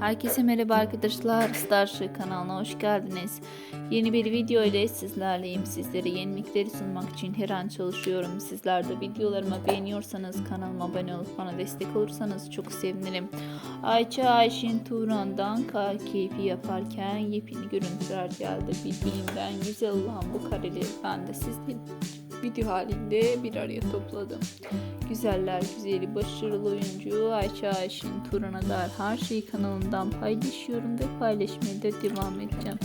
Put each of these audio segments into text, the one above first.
Herkese merhaba arkadaşlar. Starship kanalına hoş geldiniz. Yeni bir video ile sizlerleyim. Sizlere yenilikleri sunmak için her an çalışıyorum. Sizler de videolarımı beğeniyorsanız kanalıma abone olup bana destek olursanız çok sevinirim. Ayça Ayşin Turan'dan kar keyfi yaparken yepyeni görüntüler geldi. Birbirinden güzel olan bu kareleri ben de sizin video halinde bir araya topladım. Güzeller güzeli başarılı oyuncu Ayça Ayşin Turan'a dair her şeyi kanalımdan paylaşıyorum ve paylaşmaya da devam edeceğim.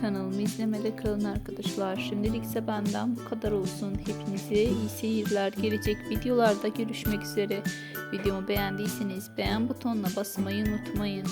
Kanalımı izlemede kalın arkadaşlar. Şimdilik ise benden bu kadar olsun. Hepinize iyi seyirler. Gelecek videolarda görüşmek üzere. Videomu beğendiyseniz beğen butonuna basmayı unutmayın.